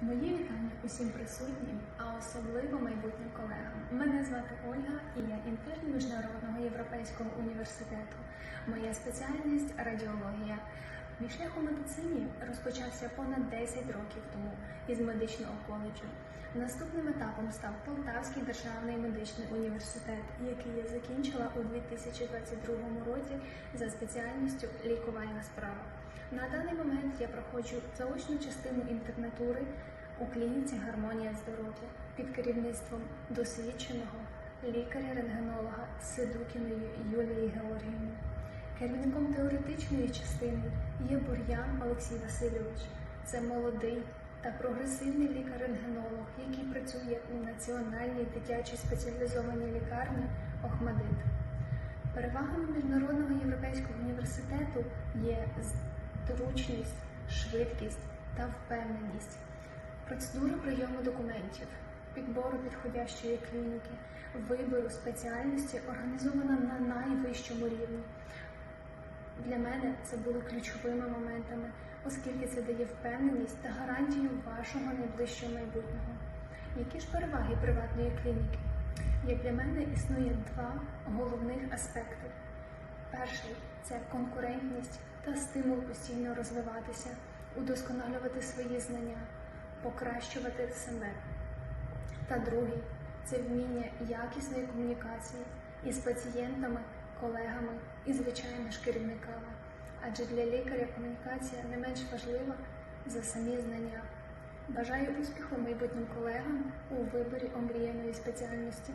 Мої вітання усім присутнім, а особливо майбутнім колегам. Мене звати Ольга і я інтерн Міжнародного європейського університету. Моя спеціальність радіологія. Мій шлях у медицині розпочався понад 10 років тому із медичного коледжу. Наступним етапом став Полтавський державний медичний університет, який я закінчила у 2022 році за спеціальністю лікувальна справа. На даний момент я проходжу заочну частину інтернатури у клініці Гармонія здоров'я під керівництвом досвідченого лікаря-рентгенолога Сидукіної Юлії Георгіївни. Керівником теоретичної частини є Бур'ян Олексій Васильович. Це молодий та прогресивний лікар-рентгенолог, який працює у Національній дитячій спеціалізованій лікарні Охмадит. Перевагами міжнародного європейського університету є зручність, швидкість та впевненість, процедура прийому документів, підбору підходящої клініки, вибору спеціальності організована на найвищому рівні. Для мене це були ключовими моментами, оскільки це дає впевненість та гарантію вашого найближчого майбутнього. Які ж переваги приватної клініки? Як для мене існує два головних аспекти. Перший це конкурентність та стимул постійно розвиватися, удосконалювати свої знання, покращувати себе. Та другий це вміння якісної комунікації із пацієнтами, колегами і, звичайно ж, керівниками. Адже для лікаря комунікація не менш важлива за самі знання. Бажаю успіху майбутнім колегам у виборі омріяної спеціальності.